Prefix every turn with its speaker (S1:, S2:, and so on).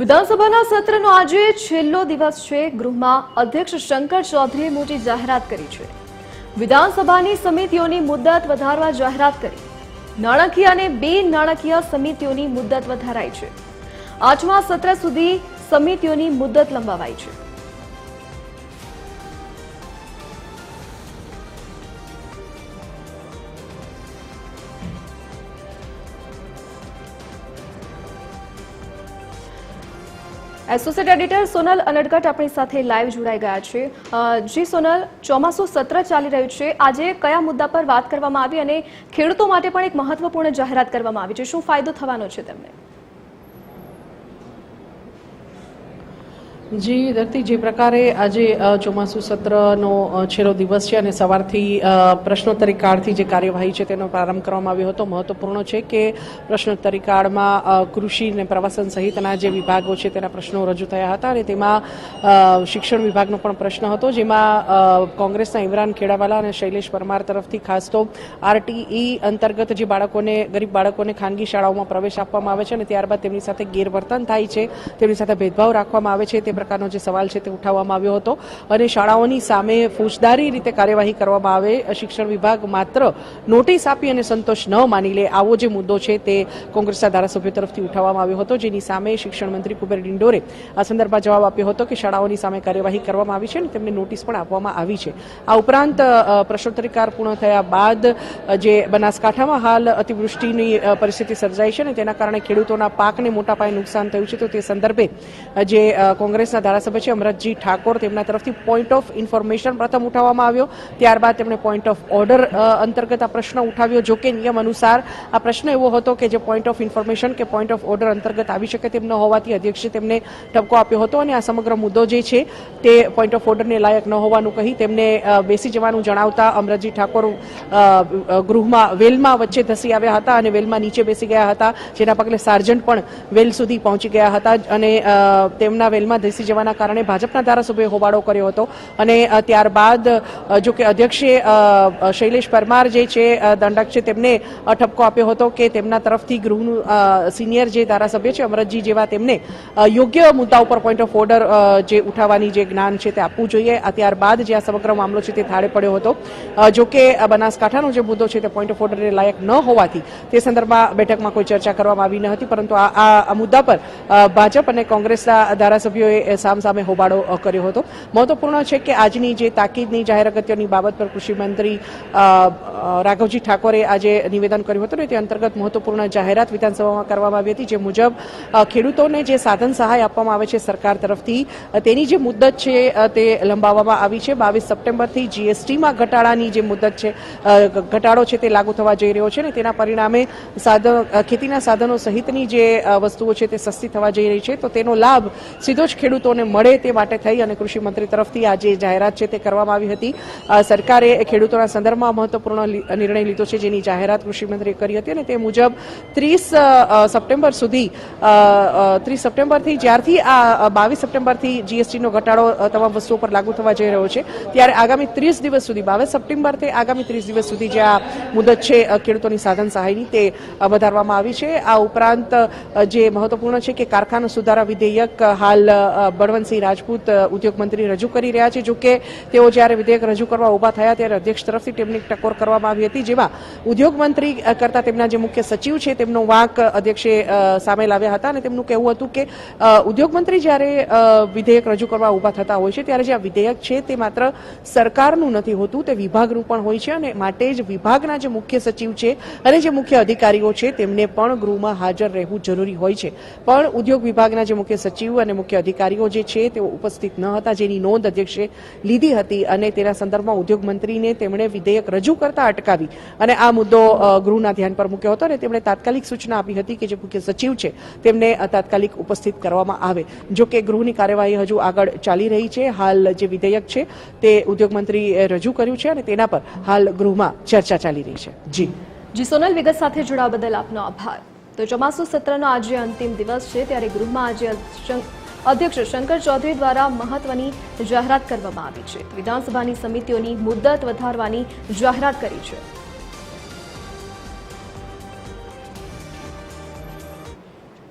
S1: વિધાનસભાના સત્રનો આજે છેલ્લો દિવસ છે. ગૃહમાં અધ્યક્ષ શંકર ચૌધરીએ મોટી જાહેરાત કરી છે. વિધાનસભાની સમિતિઓની મુદત વધારવા જાહેરાત કરી. નાણાકીય અને બે નાણાકીય સમિતિઓની મુદત વધારાઈ છે. આઠમા સત્ર સુધી સમિતિઓની મુદત લંબાવાઈ છે. એસોસિએટ એડિટર સોનલ અનડકટ આપણી સાથે લાઈવ જોડાઈ ગયા છે. જી સોનલ, ચોમાસું સત્ર ચાલી રહ્યું છે. આજે કયા મુદ્દા પર વાત કરવામાં આવી અને ખેડૂતો માટે પણ એક મહત્વપૂર્ણ જાહેરાત કરવામાં આવી છે? શું ફાયદો થવાનો છે તેમને?
S2: જી, ધરતી, જે પ્રકારે આજે ચોમાસું સત્રનો છેલ્લો દિવસ છે અને સવારથી પ્રશ્નોત્તરી કાળથી જે કાર્યવાહી છે તેનો પ્રારંભ કરવામાં આવ્યો હતો. મહત્વપૂર્ણ છે કે પ્રશ્નોત્તરી કાળમાં કૃષિ અને પ્રવાસન સહિતના જે વિભાગો છે તેના પ્રશ્નો રજૂ થયા હતા અને તેમાં શિક્ષણ વિભાગનો પણ પ્રશ્ન હતો. જેમાં કોંગ્રેસના ઇમરાન ખેડાવાલા અને શૈલેષ પરમાર તરફથી ખાસ તો આરટીઈ અંતર્ગત જે બાળકોને, ગરીબ બાળકોને ખાનગી શાળાઓમાં પ્રવેશ આપવામાં આવે છે અને ત્યારબાદ તેમની સાથે ગેરવર્તન થાય છે. તેમની સાથે ભેદભાવ રાખવામાં આવે છે. તે પ્રકારનો જે સવાલ છે તે ઉઠાવવામાં આવ્યો હતો અને શાળાઓની સામે ફોજદારી રીતે કાર્યવાહી કરવામાં આવે શિક્ષણ વિભાગ માત્ર નોટિસ આપી અને સંતોષ ન માની લે આવો જે મુદ્દો છે તે કોંગ્રેસના ધારાસભ્યો તરફથી ઉઠાવવામાં આવ્યો હતો જેની સામે શિક્ષણ કુબેર ડિંડોરે આ સંદર્ભમાં જવાબ આપ્યો હતો કે શાળાઓની સામે કાર્યવાહી કરવામાં આવી છે અને તેમને નોટિસ પણ આપવામાં આવી છે. આ ઉપરાંત પ્રશ્નોત્તરીકાર પૂર્ણ થયા બાદ જે બનાસકાંઠામાં હાલ અતિવૃષ્ટિની પરિસ્થિતિ સર્જાઈ છે અને તેના કારણે ખેડૂતોના પાકને મોટા પાયે નુકસાન થયું છે તો તે સંદર્ભે જે અ, કોંગ્રેસના ધારાસભ્ય છે અમરતજી ઠાકોર. તેમના તરફથી પોઈન્ટ ઓફ ઇન્ફોર્મેશન પ્રથમ ઉઠાવવામાં આવ્યો. ત્યારબાદ તેમણે પોઈન્ટ ઓફ ઓર્ડર અંતર્ગત આ પ્રશ્ન ઉઠાવ્યો. જો કે નિયમ અનુસાર આ પ્રશ્ન એવો હતો કે જે પોઈન્ટ ઓફ ઇન્ફોર્મેશન કે પોઈન્ટ ઓફ ઓર્ડર અંતર્ગત આવી શકે તેમ ન હોવાથી અધ્યક્ષે તેમને ઠપકો આપ્યો હતો અને આ સમગ્ર મુદ્દો જે છે તે પોઈન્ટ ઓફ ઓર્ડરને લાયક ન હોવાનું કહી તેમને બેસી જવાનું જણાવતા અમરતજી ઠાકોર ગૃહમાં, વેલમાં વચ્ચે ધસી આવ્યા હતા અને વેલમાં નીચે બેસી ગયા હતા. જેના પગલે સાર્જન્ટ પણ વેલ સુધી પહોંચી ગયા હતા અને તેમના વેલમાં ધસી જવાના કારણે ભાજપના ધારાસભ્યોએ હોબાળો કર્યો હતો. અને ત્યારબાદ જો કે અધ્યક્ષે શૈલેષ પરમાર જે છે દંડક છે, તેમને ઠપકો આપ્યો હતો કે તેમના તરફથી ગૃહનું સિનિયર જે ધારાસભ્ય છે, અમરતજી જેવા તેમને યોગ્ય મુદ્દા ઉપર પોઈન્ટ ઓફ ઓર્ડર જે ઉઠાવવાની જે જ્ઞાન છે તે આપવું જોઈએ. ત્યારબાદ જે આ સમગ્ર મામલો છે તે થાળે પડ્યો હતો. જો કે બનાસકાંઠાનો જે મુદ્દો છે તે પોઈન્ટ ઓફ ઓર્ડરને લાયક ન હોવાથી તે સંદર્ભમાં બેઠકમાં કોઈ ચર્ચા કરવામાં આવી ન હતી. પરંતુ આ આ મુદ્દા પર ભાજપ અને કોંગ્રેસના ધારાસભ્યોએ સામસામે હોબાળો કર્યો હતો. મહત્વપૂર્ણ છે કે આજની જે તાકીદની જાહેર અગત્યની બાબત પર કૃષિ મંત્રી અ, અ, રાઘવજી ઠાકોરે આજે નિવેદન કર્યું હતું ને તે અંતર્ગત મહત્વપૂર્ણ જાહેરાત વિધાનસભામાં કરવામાં આવી હતી જે મુજબ ખેડૂતોને જે સાધન સહાય આપવામાં આવે છે સરકાર તરફથી તેની જે મુદ્દત છે તે લંબાવવામાં આવી છે. બાવીસ સપ્ટેમ્બરથી જીએસટીમાં ઘટાડાની જે મુદ્દત છે ઘટાડો છે તે લાગુ થવા જઈ રહ્યો છે ને તેના પરિણામે સાધન ખેતીના સાધનો સહિતની જે વસ્તુઓ છે તે સસ્તી થવા જઈ રહી છે. તો તેનો લાભ સીધો જ ખેડૂતોને મળે તે માટે થઈ અને કૃષિમંત્રી તરફથી આ જે જાહેરાત છે તે કરવામાં આવી હતી. સરકારે ખેડૂતોના સંદર્ભમાં મહત્વપૂર્ણ નિર્ણય લીધો છે જેની જાહેરાત કૃષિમંત્રીએ કરી હતી અને તે મુજબ ત્રીસ સપ્ટેમ્બર સુધી ત્રીસ સપ્ટેમ્બરથી જ્યારથી આ બાવીસ સપ્ટેમ્બરથી જીએસટીનો ઘટાડો તમામ વસ્તુઓ પર લાગુ થવા જઈ રહ્યો છે, ત્યારે આગામી ત્રીસ દિવસ સુધી, બાવીસ સપ્ટેમ્બરથી આગામી ત્રીસ દિવસ સુધી જે આ મુદત છે ખેડૂતોની સાધન સહાયની તે વધારવામાં આવી છે. આ ઉપરાંત જે મહત્વપૂર્ણ છે કે કારખાના સુધારા વિધેયક હાલ બળવંતસિંહ રાજપૂત ઉદ્યોગ મંત્રી રજૂ કરી રહ્યા છે. જોકે તેઓ જ્યારે વિધેયક રજૂ કરવા ઊભા થયા ત્યારે અધ્યક્ષ તરફથી તેમની ટકોર કરવામાં આવી હતી, જેમાં ઉદ્યોગ મંત્રી કરતા તેમના જે મુખ્ય સચિવ છે, તેમનો વાંક અધ્યક્ષે સામે લાવ્યા હતા અને તેમનું કહેવું હતું કે ઉદ્યોગ મંત્રી જ્યારે વિધેયક રજૂ કરવા ઊભા થતા હોય છે, ત્યારે જે આ વિધેયક છે તે માત્ર સરકારનું નથી હોતું, તે વિભાગનું પણ હોય છે અને માટે જ વિભાગના જે મુખ્ય સચિવ છે અને જે મુખ્ય અધિકારીઓ છે, તેમને પણ ગૃહમાં હાજર રહેવું જરૂરી હોય છે. પણ ઉદ્યોગ વિભાગના જે મુખ્ય સચિવ અને મુખ્ય અધિકારીઓ જે છે, તેઓ ઉપસ્થિત ન હતા. જેની નોંધ અધ્યક્ષે લીધી હતી અને તેના સંદર્ભમાં ઉદ્યોગ મંત્રીને તેમણે વિધેયક રજૂ કરતા અટકાવી અને આ મુદ્દો ગૃહના ધ્યાન પર મૂક્યો હતો અને તેમણે તાત્કાલિક સૂચના આપી હતી કે જે મુખ્ય સચિવ છે, તેમને તાત્કાલિક ઉપસ્થિત કરવામાં આવે. જો કે ગૃહની કાર્યવાહી હજુ આગળ ચાલી રહી છે. હાલ જે વિધેયક છે, તે ઉદ્યોગ મંત્રીએ રજૂ કર્યું છે અને તેના પર હાલ ગૃહમાં ચર્ચા ચાલી રહી છે. જી.
S1: જી, સોનલ વિગત સાથે જોડાવા બદલ આપનો આભાર. તો ચોમાસુ સત્રનો આજે અંતિમ દિવસ છે, ત્યારે ગૃહમાં આજે અધ્યક્ષ શંકર ચૌધરી દ્વારા મહત્વની જાહેરાત કરવામાં આવી છે. વિધાનસભાની સમિતિઓની મુદ્દત વધારવાની જાહેરાત કરી છે.